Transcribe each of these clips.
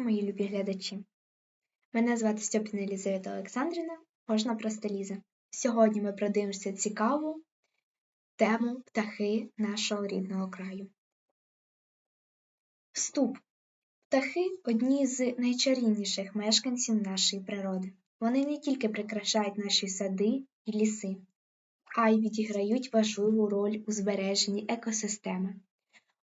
слухачі, мої любі глядачі. Мене звати Стьопіна Лізавета Олександрівна, можна просто Ліза. Сьогодні ми продивимося цікаву тему птахи нашого рідного краю. Вступ. Птахи одні з найчарівніших мешканців нашої природи. Вони не тільки прикрашають наші сади і ліси, а й відіграють важливу роль у збереженні екосистеми.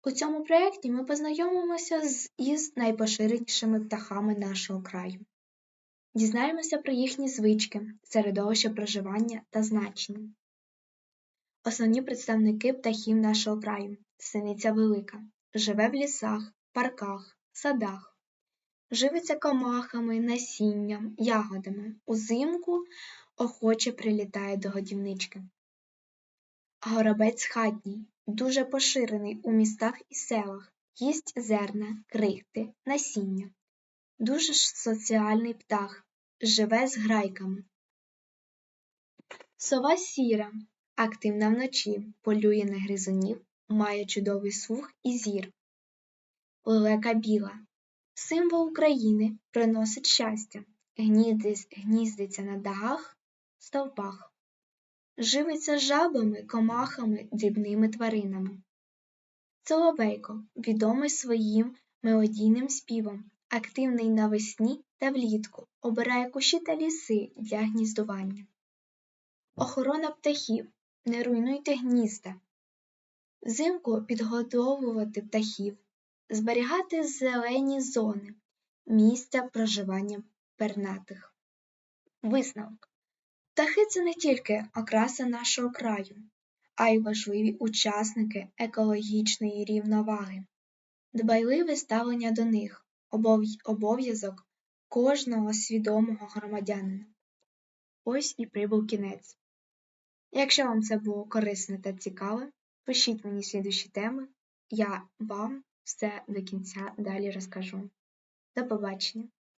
У цьому проєкті ми познайомимося з із найпоширенішими птахами нашого краю. Дізнаємося про їхні звички, середовище проживання та значення. Основні представники птахів нашого краю синиця велика, живе в лісах, парках, садах, живиться комахами, насінням, ягодами, узимку охоче прилітає до годівнички. Горобець хатній, дуже поширений у містах і селах, їсть зерна, крихти, насіння. Дуже ж соціальний птах, живе з грайками. Сова сіра, активна вночі, полює на гризунів, має чудовий слух і зір. Лелека біла, символ України, приносить щастя, гніздиться на дагах, стовпах. Живиться жабами, комахами, дрібними тваринами. Соловейко відомий своїм мелодійним співом, активний навесні та влітку, обирає кущі та ліси для гніздування. Охорона птахів. Не руйнуйте гнізда. Взимку підгодовувати птахів, зберігати зелені зони, місця проживання пернатих. Висновок. Птахи це не тільки окраса нашого краю, а й важливі учасники екологічної рівноваги, дбайливе ставлення до них, обов'язок кожного свідомого громадянина. Ось і прибув кінець. Якщо вам це було корисно та цікаво, пишіть мені слідущі теми, я вам все до кінця далі розкажу. До побачення!